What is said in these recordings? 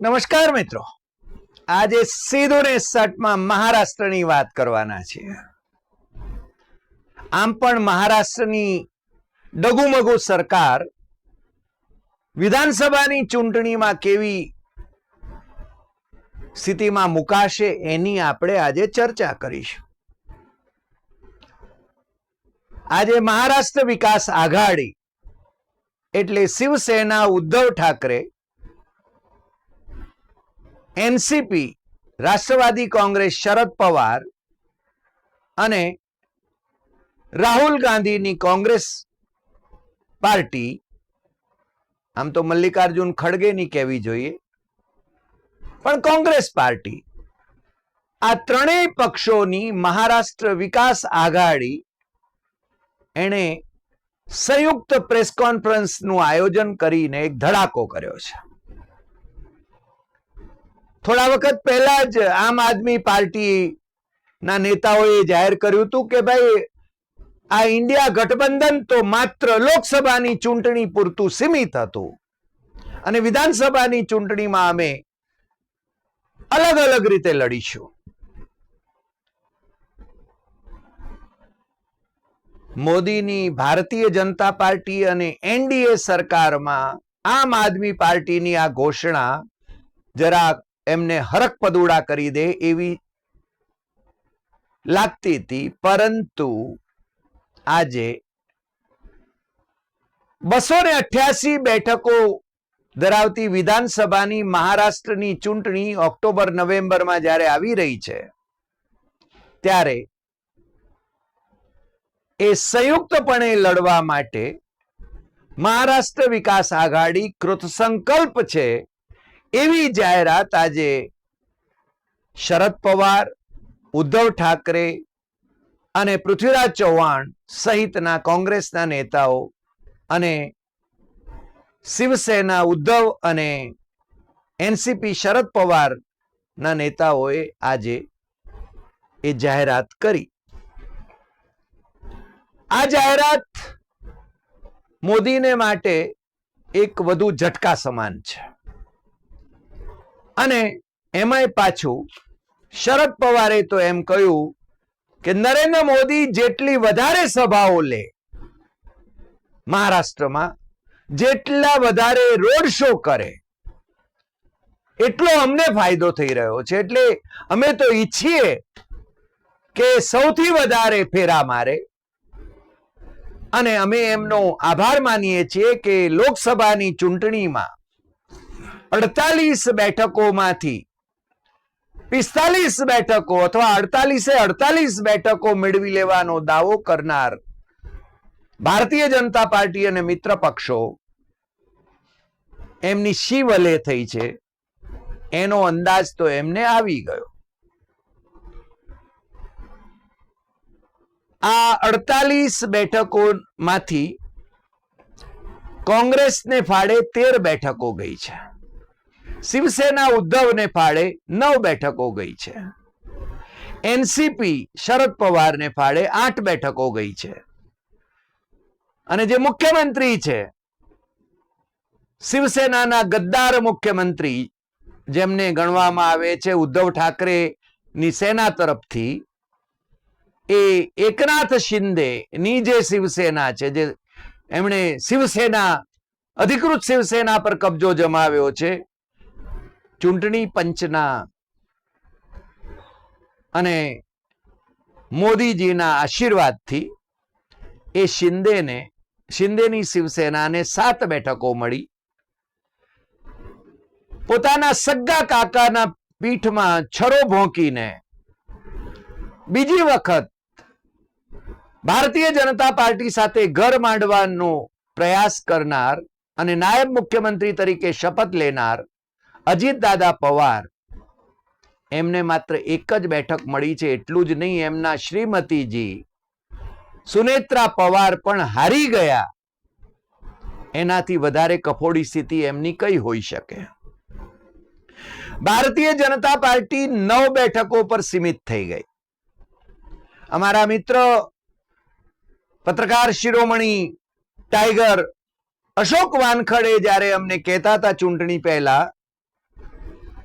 નમસ્કાર મિત્રો. આજે સીધો ને સટમાં મહારાષ્ટ્રની વાત કરવાના છે. આમ પણ મહારાષ્ટ્રની ડગુમગુ સરકાર વિધાનસભાની ચૂંટણીમાં કેવી સ્થિતિમાં મુકાશે એની આપણે આજે ચર્ચા કરીશું. આજે મહારાષ્ટ્ર વિકાસ આઘાડી એટલે શિવસેના ઉદ્ધવ ઠાકરે એનસીપી રાષ્ટ્રવાદી કોંગ્રેસ શરદ પવાર અને રાહુલ ગાંધીની કોંગ્રેસ પાર્ટી, આમ તો મલ્લિકાર્જુન ખડગેની કહેવી જોઈએ, પણ કોંગ્રેસ પાર્ટી. આ ત્રણેય પક્ષોની મહારાષ્ટ્ર વિકાસ આઘાડી એણે સંયુક્ત પ્રેસ કોન્ફરન્સનું આયોજન કરીને એક ધડાકો કર્યો છે. થોડા વખત પહેલા જ આમ આદમી પાર્ટી ના નેતાઓએ જાહેર કર્યું હતું કે ભાઈ, આ ઇન્ડિયા ગઠબંધન તો માત્ર લોકસભાની ચૂંટણી પૂરતું સીમિત હતું. અને વિધાનસભાની ચૂંટણીમાં અમે અલગ અલગ રીતે લડીશું. મોદીની ભારતીય જનતા પાર્ટી અને એનડીએ સરકારમાં આમ આદમી પાર્ટીની આ ઘોષણા જરા એમને હરક પદુડા કરી દે એવી લાગતી હતી. પરંતુ આજે બસો ને અઠ્યાસી બેઠકો ધરાવતી વિધાનસભાની મહારાષ્ટ્રની ચૂંટણી ઓક્ટોબર, નવેમ્બરમાં જ્યારે આવી રહી છે, ત્યારે એ સંયુક્તપણે લડવા માટે મહારાષ્ટ્ર વિકાસ આઘાડી કૃતસંકલ્પ છે એવી જાહેરાત આજે શરદ પવાર, ઉદ્ધવ ઠાકરે અને પૃથ્વીરાજ ચૌહાણ સહિતના કોંગ્રેસના નેતાઓ અને શિવસેના ઉદ્ધવ અને એનસીપી શરદ પવારના નેતાઓએ આજે એ જાહેરાત કરી. આ જાહેરાત મોદીને માટે એક વધુ ઝટકા સમાન છે. અને એમાંય પાછું શરદ પવારે તો એમ કહ્યું કે નરેન્દ્ર મોદી જેટલી વધારે સભાઓ લે મહારાષ્ટ્રમાં, જેટલા વધારે રોડ શો કરે, એટલો અમને ફાયદો થઈ રહ્યો છે. એટલે અમે તો ઈચ્છીએ કે સૌથી વધારે ફેરા મારે અને અમે એમનો આભાર માનીએ છીએ કે લોકસભાની ચૂંટણીમાં અડતાલીસ બેઠકોમાંથી પિસ્તાલીસ બેઠકો અથવા અડતાલીસે અડતાલીસ બેઠકો મેળવી લેવાનો દાવો કરનાર ભારતીય જનતા પાર્ટી અને મિત્ર પક્ષો એમની શી વલે થઈ છે. એનો અંદાજ તો એમને આવી ગયો. આ અડતાલીસ બેઠકોમાંથી કોંગ્રેસને ફાળે તેર બેઠકો ગઈ છે. શિવસેના ઉદ્ધવને ફાળે નવ બેઠકો ગઈ છે. એનસીપી શરદ પવારને ફાળે આઠ બેઠકો ગઈ છે. અને જે મુખ્યમંત્રી છે, શિવસેનાના ગદ્દાર મુખ્યમંત્રી જેમને ગણવામાં આવે છે, ઉદ્ધવ ઠાકરે ની સેના તરફથી, એ એકનાથ શિંદે ની જે શિવસેના છે, જે એમણે શિવસેના, અધિકૃત શિવસેના પર કબજો જમાવ્યો છે ચૂંટણી પંચના અને મોદીજીના આશીર્વાદથી એ શિંદેને, શિંદેની શિવસેનાને સાત બેઠકો મળી. પોતાના સગા કાકાના પીઠમાં છરો ભોંકીને બીજી વખત ભારતીય જનતા પાર્ટી સાથે ઘર માંડવાનો પ્રયાસ કરનાર અને નાયબ મુખ્યમંત્રી તરીકે શપથ લેનાર અજીત દાદા પવાર. એમને માત્ર એક જ બેઠક મળી છે, એટલું જ નહીં, એમના શ્રીમતીજી સુનેત્રા પવાર પણ હારી ગયા. એનાથી વધારે કફોડી સ્થિતિ એમની કઈ હોઈ શકે? ભારતીય જનતા પાર્ટી નવ બેઠકો પર સીમિત થઈ ગઈ. અમારા મિત્ર પત્રકાર શિરોમણી ટાઈગર અશોક વાનખડે જ્યારે અમને કહેતા હતા ચૂંટણી પહેલા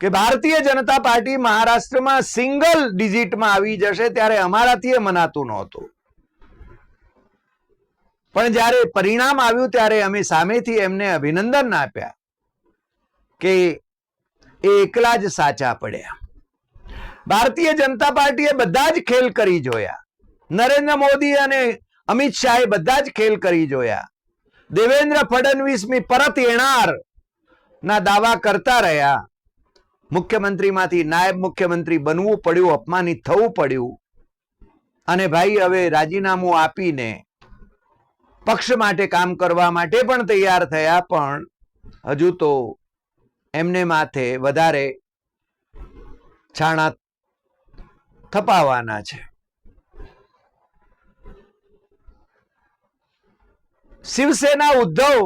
કે ભારતીય જનતા પાર્ટી મહારાષ્ટ્રમાં સિંગલ ડિજિટમાં આવી જશે ત્યારે અમારાથી એ મનાતું નહોતું. પણ જ્યારે પરિણામ આવ્યું ત્યારે અમે સામેથી એમને અભિનંદન આપ્યા કે એ એકલા જ સાચા પડ્યા. ભારતીય જનતા પાર્ટીએ બધા જ ખેલ કરી જોયા. નરેન્દ્ર મોદી અને અમિત શાહે બધા જ ખેલ કરી જોયા. દેવેન્દ્ર ફડણવીસની પરત એનાર ના દાવા કરતા રહ્યા. મુખ્યમંત્રીમાંથી નાયબ મુખ્યમંત્રી બનવું પડ્યું, અપમાનિત થવું પડ્યું. અને ભાઈ, હવે રાજીનામું આપીને પક્ષ માટે કામ કરવા માટે પણ તૈયાર થયા, પણ હજુ તો એમને માથે વધારે છાણા થપાવાના છે. શિવસેના ઉદ્ધવ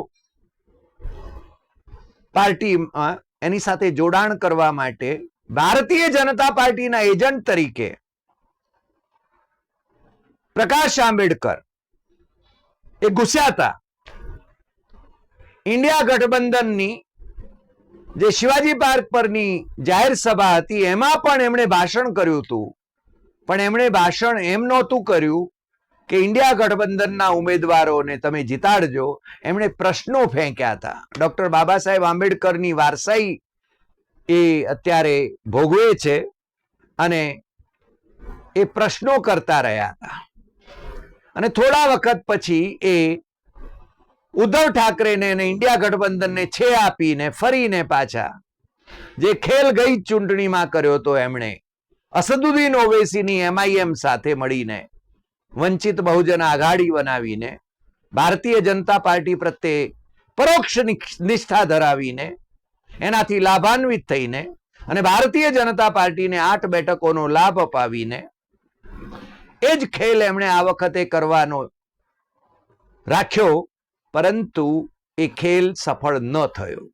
પાર્ટીમાં એની સાથે જોડાણ કરવા માટે ભારતીય જનતા પાર્ટીના એજન્ટ તરીકે પ્રકાશ આંબેડકર એ ઘુસ્યા હતા. ઇન્ડિયા ગઠબંધનની જે શિવાજી પાર્ક પરની જાહેર સભા હતી, એમાં પણ એમણે ભાષણ કર્યું હતું. પણ એમણે ભાષણ એમ નહોતું કર્યું કે ઇન્ડિયા ગઠબંધનના ઉમેદવારોને તમે જીતાડજો. એમણે પ્રશ્નો ફેંક્યા હતા. ડોક્ટર બાબા સાહેબ આંબેડકરની વારસાઈ એ અત્યારે ભોગવે છે અને એ પ્રશ્નો કરતા રહ્યા હતા. અને થોડા વખત પછી એ ઉદ્ધવ ઠાકરેને અને ઇન્ડિયા ગઠબંધનને છે આપીને ફરીને પાછા જે ખેલ ગઈ ચૂંટણીમાં કર્યો હતો એમણે, અસદુદ્દીન ઓવેસીની એમઆઈએમ સાથે મળીને વંચિત બહુજન આઘાડી બનાવીને, ભારતીય જનતા પાર્ટી પ્રત્યે પરોક્ષ નિષ્ઠા ધરાવીને, એનાથી લાભાન્વિત થઈને અને ભારતીય જનતા પાર્ટીને આઠ બેઠકોનો લાભ અપાવીને, એ જ ખેલ એમણે આ વખતે કરવાનો રાખ્યો, પરંતુ એ ખેલ સફળ ન થયો.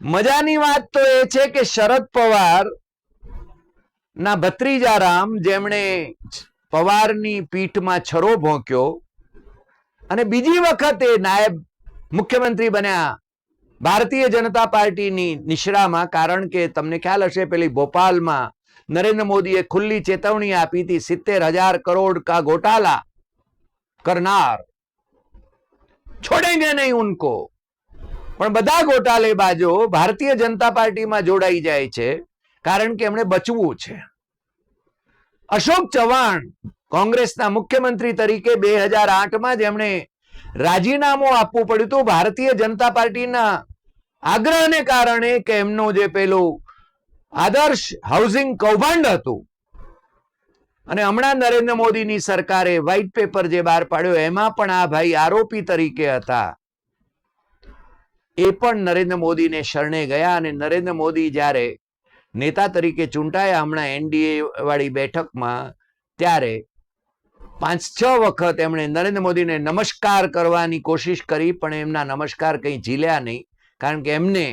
મજાની વાત તો એ છે કે શરદ પવાર ના ભત્રીજા રામ જેમણે પવારની પીઠમાં છરો ભોંક્યો અને બીજી વખત નાયબ મુખ્યમંત્રી બન્યા ભારતીય જનતા પાર્ટીની નિશ્રામાં, કારણ કે તમને ખ્યાલ હશે, પેલી ભોપાલમાં નરેન્દ્ર મોદીએ ખુલ્લી ચેતવણી આપી હતી, સિત્તેર હજાર કરોડ કા ગોટાલા કરનાર. છોડેંગે નહીં ઉનકો. પણ બધા ગોટાલેબાજો ભારતીય જનતા પાર્ટીમાં જોડાઈ જાય છે. કારણ કે એમણે બચવું છે. અશોક ચવાણ કોંગ્રેસના મુખ્યમંત્રી તરીકે બે હજાર આઠમાં જ રાજીનામું આપવું પડ્યું હતું. ભારતીય જનતા પાર્ટીના આગ્રહને કારણે કે એમનો જે પેલો આદર્શ હાઉસિંગ કૌભાંડ હતું. અને હમણાં નરેન્દ્ર મોદીની સરકારે વ્હાઇટ પેપર જે બહાર પાડ્યો, એમાં પણ આ ભાઈ આરોપી તરીકે હતા. એ પણ નરેન્દ્ર મોદીને શરણે ગયા અને નરેન્દ્ર મોદી જ્યારે નેતા તરીકે ચૂંટાયા હમણાં એનડીએ વાળી બેઠકમાં, ત્યારે પાંચ છ વખત એમણે નરેન્દ્ર મોદીને નમસ્કાર કરવાની કોશિશ કરી, પણ એમના નમસ્કાર કંઈ ઝીલ્યા નહીં. કારણ કે એમને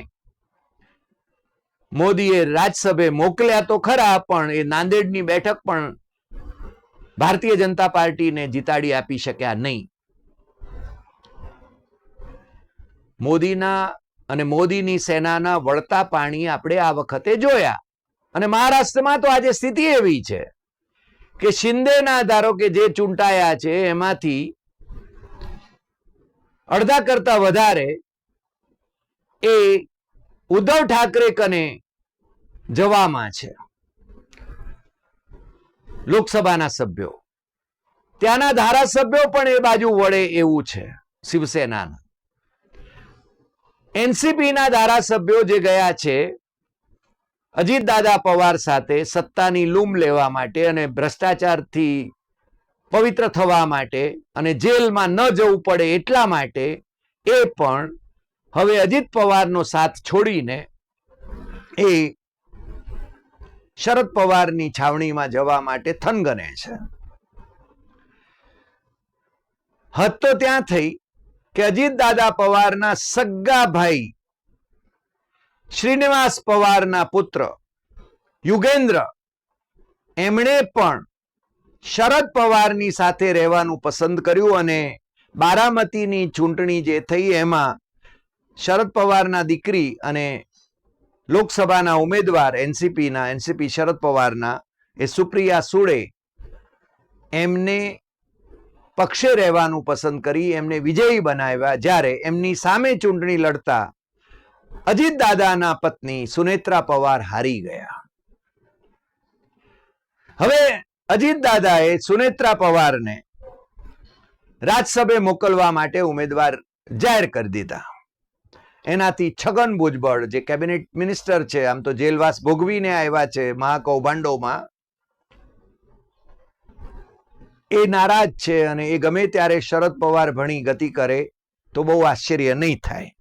મોદીએ રાજસભે મોકલ્યા તો ખરા, પણ એ નાંદેડની બેઠક પણ ભારતીય જનતા પાર્ટીને જીતાડી આપી શક્યા નહીં. મોદીના અને મોદીની સેનાના વળતા પાણી આપણે આ વખતે જોયા. અને મહારાષ્ટ્રમાં તો આજે સ્થિતિ એવી છે કે શિંદેના ધારો કે જે ચૂંટાયા છે એમાંથી અડધા કરતા વધારે એ ઉદ્ધવ ઠાકરે કને જવામાં છે. લોકસભાના સભ્યો. ત્યાંના ધારાસભ્યો પણ એ બાજુ વળે એવું છે. શિવસેનાના. એનસીપી ના ધારાસભ્યો જે ગયા છે અજીત દાદા પવાર સાથે સત્તાની લૂમ લેવા માટે અને ભ્રષ્ટાચારથી પવિત્ર થવા માટે અને જેલમાં ન જવું પડે એટલા માટે એ પણ હવે અજીત પવારનો સાથ છોડીને એ શરદ પવારની છાવણીમાં જવા માટે થનગને છે. હદ તો ત્યાં થઈ કે અજીત દાદા પવારના સગ્ગા ભાઈ, શ્રીનિવાસ પવારના પુત્ર, યુગેન્દ્ર, એમણે પણ શરદ પવારની સાથે રહેવાનું પસંદ કર્યું અને બારામતીની ચૂંટણી જે થઈ એમાં શરદ પવારના દીકરી અને લોકસભાના ઉમેદવાર એનસીપીના, એનસીપી શરદ પવારના એ સુપ્રિયા સુળે એમને પક્ષે રહેવાનું પસંદ કરી એમને વિજયી બનાવ્યા. જ્યારે એમની સામે ચૂંટણી લડતા અજીત દાદાના પત્ની સુનેત્રા પવાર હારી ગયા. હવે અજીત દાદાએ સુનેત્રા પવારને રાજ્યસભે મોકલવા માટે ઉમેદવાર જાહેર કરી દીધા. એનાથી છગન ભુજબળ, જે કેબિનેટ મિનિસ્ટર છે, આમ તો જેલવાસ ભોગવીને આવ્યા છે મહાકૌભાંડોમાં એ નારાજ છે અને એ ગમે ત્યારે શરદ પવાર ભણી ગતિ કરે તો બહુ આશ્ચર્ય નહીં થાય.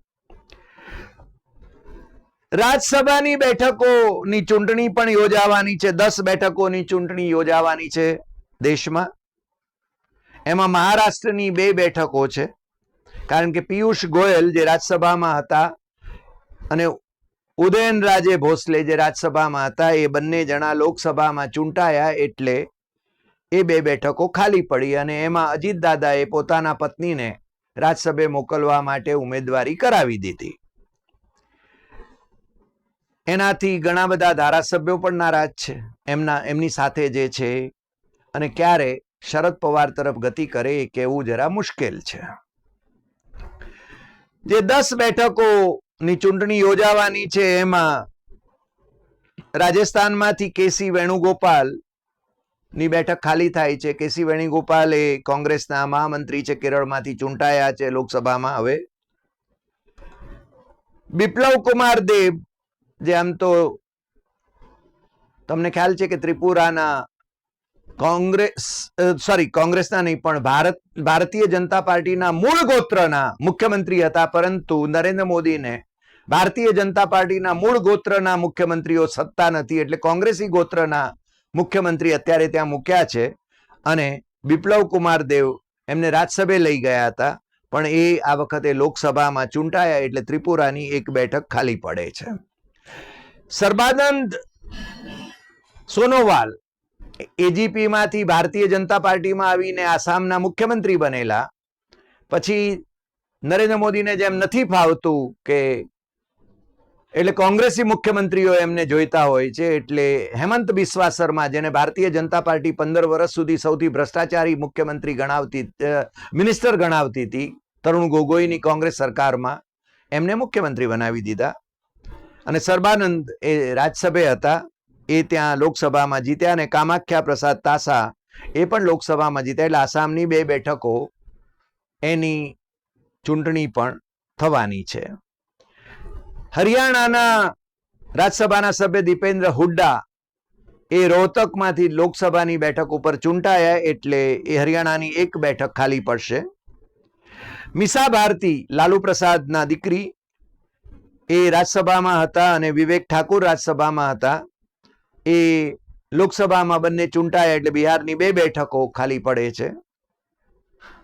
રાજ્યસભાની બેઠકોની ચૂંટણી પણ યોજાવાની છે. દસ બેઠકોની ચૂંટણી યોજાવાની છે દેશમાં. એમાં મહારાષ્ટ્રની બે બેઠકો છે. કારણ કે પિયુષ ગોયલ જે રાજ્યસભામાં હતા અને ઉદયન રાજે ભોસલે જે રાજ્યસભામાં હતા એ બંને જણા લોકસભામાં ચૂંટાયા એટલે એ બે બેઠકો ખાલી પડી અને એમાં અજીત દાદાએ પોતાના પત્નીને રાજ્યસભે મોકલવા માટે ઉમેદવારી કરાવી દીધી. એનાથી ઘણા બધા ધારાસભ્યો પણ નારાજ છે. એમના, એમની સાથે જે છે અને ક્યારે શરદ પવાર તરફ ગતિ કરે એ કહેવું જરા મુશ્કેલ છે. જે દસ બેઠકોની ચૂંટણી યોજાવાની છે એમાં રાજસ્થાનમાંથી કેસી વેણુગોપાલ ની બેઠક ખાલી થાય છે. કેસી વેણુગોપાલ એ કોંગ્રેસના મહામંત્રી છે, કેરળમાંથી ચૂંટાયા છે લોકસભામાં. હવે બિપ્લવ કુમાર દેવ, જે આમ તો તમને ખ્યાલ છે કે ત્રિપુરાના કોંગ્રેસ સોરી કોંગ્રેસના નહીં, પણ ભારત, ભારતીય જનતા પાર્ટીના મૂળ ગોત્રના મુખ્યમંત્રી હતા. પરંતુ નરેન્દ્ર મોદીને ભારતીય જનતા પાર્ટીના મૂળ ગોત્રના મુખ્યમંત્રીઓ સત્તા નથી. એટલે કોંગ્રેસી ગોત્રના મુખ્યમંત્રી અત્યારે ત્યાં મૂક્યા છે અને બિપ્લવ કુમાર દેવ એમને રાજ્યસભે લઈ ગયા હતા, પણ એ આ વખતે લોકસભામાં ચૂંટાયા એટલે ત્રિપુરાની એક બેઠક ખાલી પડે છે. સર્બાનંદ સોનોવાલ એજીપીમાંથી ભારતીય જનતા પાર્ટીમાં આવીને આસામના મુખ્યમંત્રી બનેલા, પછી નરેન્દ્ર મોદીને જેમ નથી ફાવતું કે એટલે કોંગ્રેસી મુખ્યમંત્રીઓ એમને જોઈતા હોય છે, એટલે હેમંત બિસ્વા શર્મા, જેને ભારતીય જનતા પાર્ટી પંદર વર્ષ સુધી સૌથી ભ્રષ્ટાચારી મુખ્યમંત્રી ગણાવતી મિનિસ્ટર ગણાવતી હતી, તરુણ ગોગોઈની કોંગ્રેસ સરકારમાં એમને મુખ્યમંત્રી બનાવી દીધા. અને સર્બાનંદ એ રાજ્યસભે હતા, એ ત્યાં લોકસભામાં જીત્યા અને કામાખ્યા પ્રસાદ તાસા એ પણ લોકસભામાં જીત્યા, એટલે આસામની બે બેઠકો એની ચૂંટણી પણ થવાની છે. હરિયાણાના રાજ્યસભાના સભ્ય દીપેન્દ્ર હુડ્ડા એ રોહતકમાંથી લોકસભાની બેઠક ઉપર ચૂંટાયા એટલે એ હરિયાણાની એક બેઠક ખાલી પડશે. મિસા ભારતી, લાલુ પ્રસાદના દીકરી એ રાજ્યસભામાં હતા અને વિવેક ઠાકુર રાજ્યસભામાં હતા. એ લોકસભામાં બંને ચૂંટાયા એટલે બિહારની બે બેઠકો ખાલી પડે છે.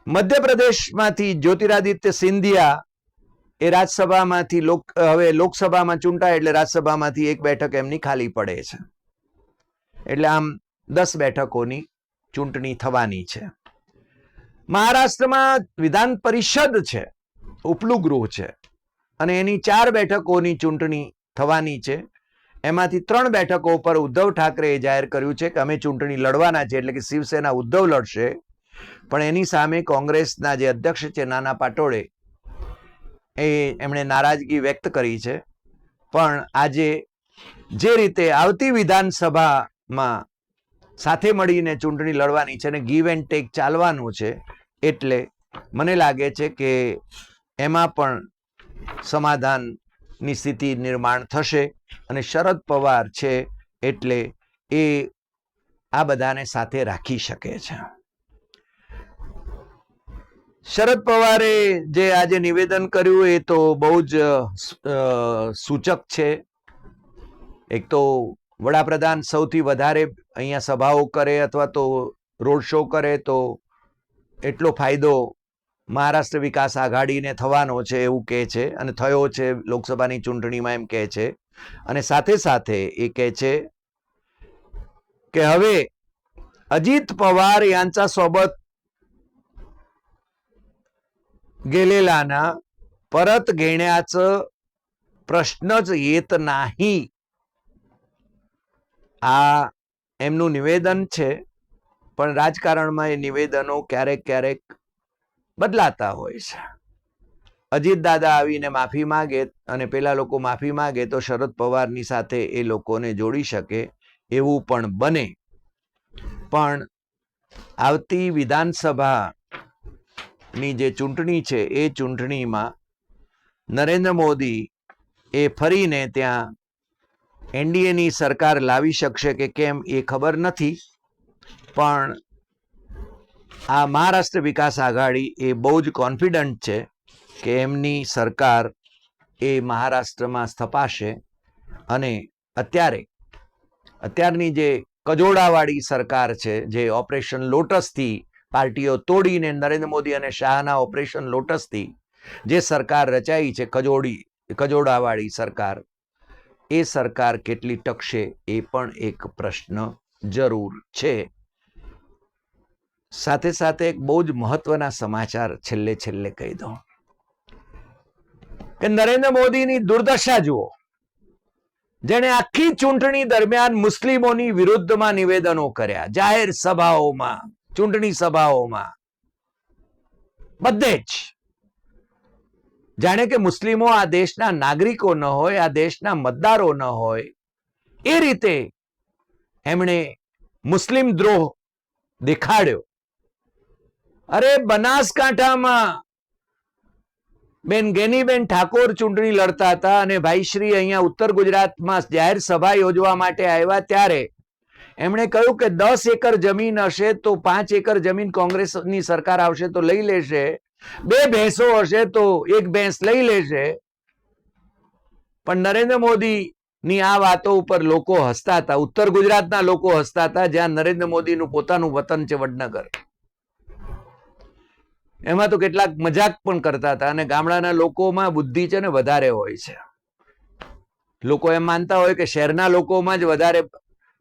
મધ્યપ્રદેશમાંથી જ્યોતિરાદિત્ય સિંધિયા એ રાજ્યસભામાંથી લોક, હવે લોકસભામાં ચૂંટાય એટલે રાજ્યસભામાંથી એક બેઠક એમની ખાલી પડે છે. એટલે આમ દસ બેઠકોની ચૂંટણી થવાની છે. મહારાષ્ટ્રમાં વિધાન પરિષદ છે ઉપલું ગૃહ છે, અને એની ચાર બેઠકોની ચૂંટણી થવાની છે. એમાંથી ત્રણ બેઠકો ઉપર ઉદ્ધવ ઠાકરેએ જાહેર કર્યું છે કે અમે ચૂંટણી લડવાના છે એટલે કે શિવસેના ઉદ્ધવ લડશે. પણ એની સામે કોંગ્રેસના જે અધ્યક્ષ છે, નાના પાટોળે એ એમણે નારાજગી વ્યક્ત કરી છે. પણ આજે જે રીતે આવતી વિધાનસભામાં સાથે મળીને ચૂંટણી લડવાની છે અને ગીવ એન્ડ ટેક ચાલવાનું છે, એટલે મને લાગે છે કે એમાં પણ સમાધાનની સ્થિતિ નિર્માણ થશે અને શરદ પવાર છે એટલે એ આ બધાને સાથે રાખી શકે છે. શરદ પવારે જે આજે નિવેદન કર્યું એ તો બહુ જ અ, સૂચક છે એક તો વડાપ્રધાન સૌથી વધારે અહીંયા સભાઓ કરે અથવા તો રોડ શો કરે તો એટલો ફાયદો મહારાષ્ટ્ર વિકાસ આઘાડીને થવાનો છે એવું કહે છે અને થયો છે લોકસભાની ચૂંટણીમાં એમ કહે છે અને સાથે સાથે એ કહે છે की हवे अजित पवार यांचा सोबत गेलेला ना परत घेण्याचं प्रश्नच येत नाही આ એમનું નિવેદન છે પણ રાજકારણમાં એ નિવેદનો ક્યારેક ક્યારેક બદલાતા હોય છે અજીત દાદા આવીને માફી માંગે અને પેલા લોકો માફી માંગે તો શરદ પવારની સાથે એ લોકોને જોડી શકે એવું પણ બને પણ આવતી વિધાનસભાની જે ચૂંટણી છે, એ ચૂંટણીમાં નરેન્દ્ર મોદી એ ફરીને ત્યાં એનડીએની સરકાર લાવી શકશે કે કેમ એ ખબર નથી. પણ આ મહારાષ્ટ્ર વિકાસ આઘાડી એ બહુ જ કોન્ફિડન્ટ છે કે એમની સરકાર એ મહારાષ્ટ્રમાં સ્થપાશે અને અત્યારે, અત્યારની જે કજોડાવાળી સરકાર છે, જે ઓપરેશન લોટસથી પાર્ટીઓ તોડીને નરેન્દ્ર મોદી અને શાહના ઓપરેશન લોટસથી જે સરકાર રચાઈ છે કજોડી કજોડાવાળી સરકાર, એ સરકાર કેટલી ટકશે એ પણ એક પ્રશ્ન જરૂર છે. સાથે સાથે એક બહુ જ મહત્વના સમાચાર છેલ્લે છેલ્લે કહી દઉં. કે નરેન્દ્ર મોદીની દુર્દશા જુઓ. જેણે આખી ચૂંટણી દરમિયાન મુસ્લિમોની વિરુદ્ધમાં નિવેદનો કર્યા, જાહેર સભાઓમાં. ચૂંટણી સભાઓમાં. બધે જ. જાણે કે મુસ્લિમો આ દેશના નાગરિકો ન હોય, આ દેશના મતદારો ન હોય. એ રીતે એમણે મુસ્લિમ દ્રોહ દેખાડ્યો. અરે, બનાસકાંઠામાં બેન ગેનીબેન ઠાકોર ચૂંટણી લડતા હતા અને ભાઈશ્રી અહીંયા ઉત્તર ગુજરાતમાં જાહેર સભા યોજવા માટે આવ્યા ત્યારે એમણે કહ્યું કે દસ એકર જમીન હશે તો પાંચ એકર જમીન કોંગ્રેસની સરકાર આવશે તો લઈ લેશે, બે ભેંસો હશે તો એક ભેંસ લઈ લેશે. પણ નરેન્દ્ર મોદી ની આ વાતો ઉપર લોકો હસતા હતા, ઉત્તર ગુજરાતના લોકો હસતા હતા, જ્યાં નરેન્દ્ર મોદીનું પોતાનું વતન છે વડનગર. એમાં તો કેટલાક મજાક પણ કરતા હતા અને ગામડાના લોકોમાં બુદ્ધિ છે ને વધારે હોય છે. લોકો એમ માનતા હોય કે શહેરના લોકોમાં જ વધારે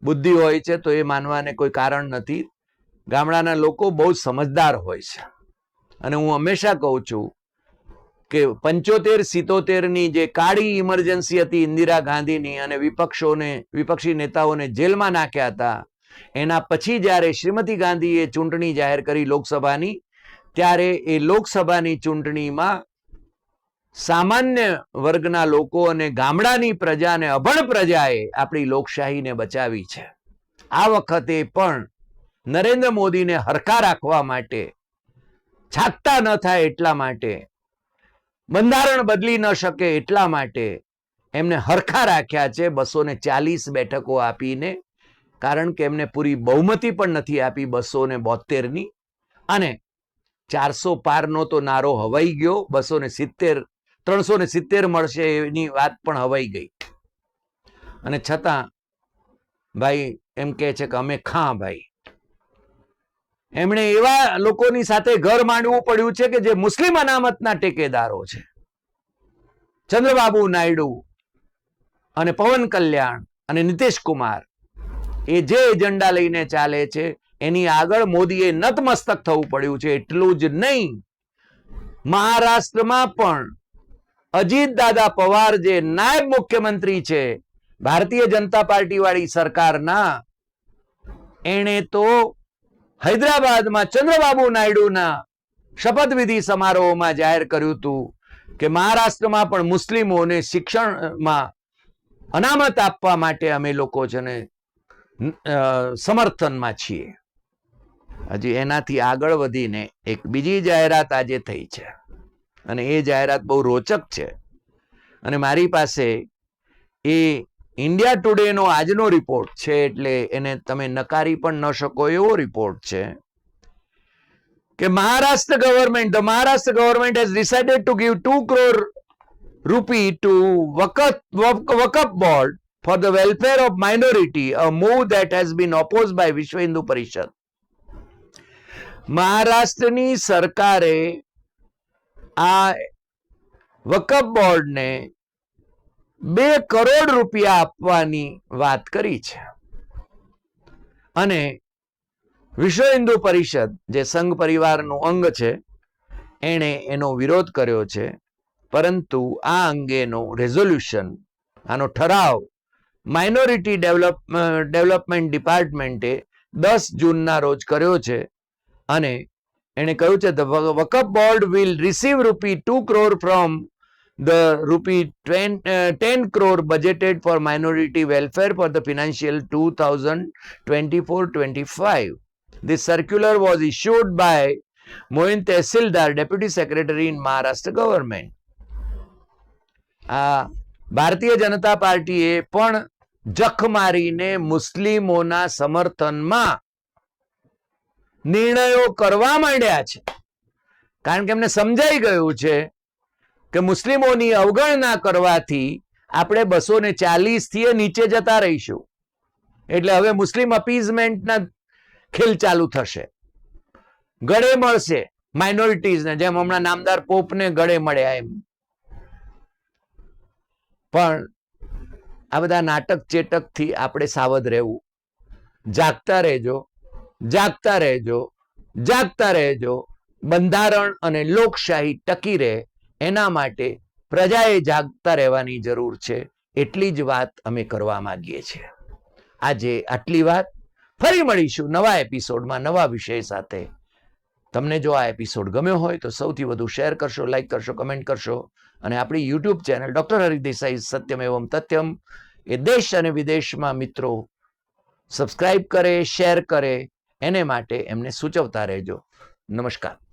બુદ્ધિ હોય છે તો એ માનવાને કોઈ કારણ નથી. ગામડાના લોકો બહુ સમજદાર હોય છે. અને હું હંમેશા કહું છું કે પંચોતેર સિત્તોતેરની જે કાળી ઇમરજન્સી હતી ઇન્દિરા ગાંધીની અને વિપક્ષોને, વિપક્ષી નેતાઓને જેલમાં નાખ્યા હતા, એના પછી જ્યારે શ્રીમતી ગાંધીએ ચૂંટણી જાહેર કરી લોકસભાની, ત્યારે એ લોકસભાની ચૂંટણીમાં સામાન્ય વર્ગના લોકો અને ગામડાની પ્રજાને અભણ પ્રજાએ આપણી લોકશાહીને બચાવી છે. આ વખતે પણ નરેન્દ્ર મોદીને હરખા રાખવા માટે, છાકતા ન થાય એટલા માટે, બંધારણ બદલી ન શકે એટલા માટે એમને હરખા રાખ્યા છે બસો ને ચાલીસ બેઠકો આપીને, કારણ કે એમને પૂરી બહુમતી પણ નથી આપી બસો ને બોતેરની અને ચારસો પારનો તો નારો હવાઈ ગયો બસો ને સિત્તેર ત્રણસો ને સિત્તેર મળશે એની વાત પણ હવાઈ ગઈ. અને છતાં, ભાઈ, એમ કે છે કે અમે ખા, ભાઈ. એમણે એવા લોકોની સાથે ઘર માંડવું પડ્યું છે કે જે મુસ્લિમ અનામતના ટેકેદારો છે. ચંદ્રબાબુ નાયડુ અને પવન કલ્યાણ અને નીતિશ કુમાર એ જે એજન્ડા લઈને ચાલે છે, એની આગળ મોદીએ નતમસ્તક થવું પડ્યું છે. એટલું જ નહીં, મહારાષ્ટ્રમાં પણ અજીત દાદા પવાર જે નાયબ મુખ્યમંત્રી છે, ભારતીય જનતા પાર્ટી વાળી સરકારના, એણે તો હૈદરાબાદમાં ચંદ્રબાબુ નાયડુના શપથવિધિ સમારોહમાં જાહેર કર્યું હતું કે મહારાષ્ટ્રમાં પણ મુસ્લિમોને શિક્ષણમાં અનામત આપવા માટે અમે લોકો છે ને સમર્થનમાં છીએ. હજી એનાથી આગળ વધીને એક બીજી જાહેરાત આજે થઈ છે. અને એ જાહેરાત બહુ રોચક છે. અને મારી પાસે એ ઇન્ડિયા ટુડેનો આજનો રિપોર્ટ છે એટલે એને તમે નકારી પણ ન શકો એવો રિપોર્ટ છે કે Maharashtra government the Maharashtra government has decided to give two crore rupee to Waqf Waqf board for the welfare of minority a move that has been oppose by Vishwa Hindu Parishad મહારાષ્ટ્રની સરકારે આ વકફ બોર્ડને બે કરોડ રૂપિયા આપવાની વાત કરી છે. અને વિશ્વ હિન્દુ પરિષદ, જે સંઘ પરિવારનું અંગ છે, એણે એનો વિરોધ કર્યો છે. પરંતુ આ અંગેનો રેઝોલ્યુશન આનો ઠરાવ માઇનોરિટી ડેવલપ ડેવલપમેન્ટ ડિપાર્ટમેન્ટે દસ જૂનના રોજ કર્યો છે. અને એણે કહ્યું છે the Waqf board will receive rupee two crore from the rupee ten crore budgeted for minority welfare for the financial two thousand twenty four twenty five This circular was issued by Mohin Tehsildar, Deputy Secretary in Maharashtra Government. આ ભારતીય જનતા પાર્ટીએ પણ જખ મારીને મુસ્લિમોના સમર્થનમાં નિર્ણયો કરવા માંડ્યા છે. કારણ કે એમને સમજાઈ ગયું છે કે મુસ્લિમોની અવગણના કરવાથી આપણે બસો ને ચાલીસથી નીચે જતા રહીશું. એટલે હવે મુસ્લિમ અપીઝમેન્ટના ખેલ ચાલુ થશે. ગળે મળશે માઇનોરિટીઝને જેમ હમણાં નામદાર પોપને ગળે મળ્યા એમ. પણ આ બધા નાટક ચેટકથી આપણે સાવધ રહેવું. જાગતા રહેજો. જાગતા રહેજો જાગતા રહેજો, બંધારણ અને લોકશાહી ટકી રહે, એના માટે પ્રજાએ જાગતા રહેવાની જરૂર છે, એટલી જ વાત અમે કરવા માંગીએ છીએ. આજે આટલી વાત. ફરી મળીશું નવા એપિસોડમાં નવા વિષય સાથે. તમને જો આ એપિસોડ ગમ્યો હોય તો સૌથી વધુ શેર કરશો, લાઈક કરશો, કમેન્ટ કરશો અને આપણી યુટ્યુબ ચેનલ ડોક્ટર હરિદેસાઈ સત્યમ એવમ તથ્યમ એ દેશ અને વિદેશમાં મિત્રો સબસ્ક્રાઈબ કરે, શેર કરે એને માટે એમને સૂચવતા રહેજો. નમસ્કાર.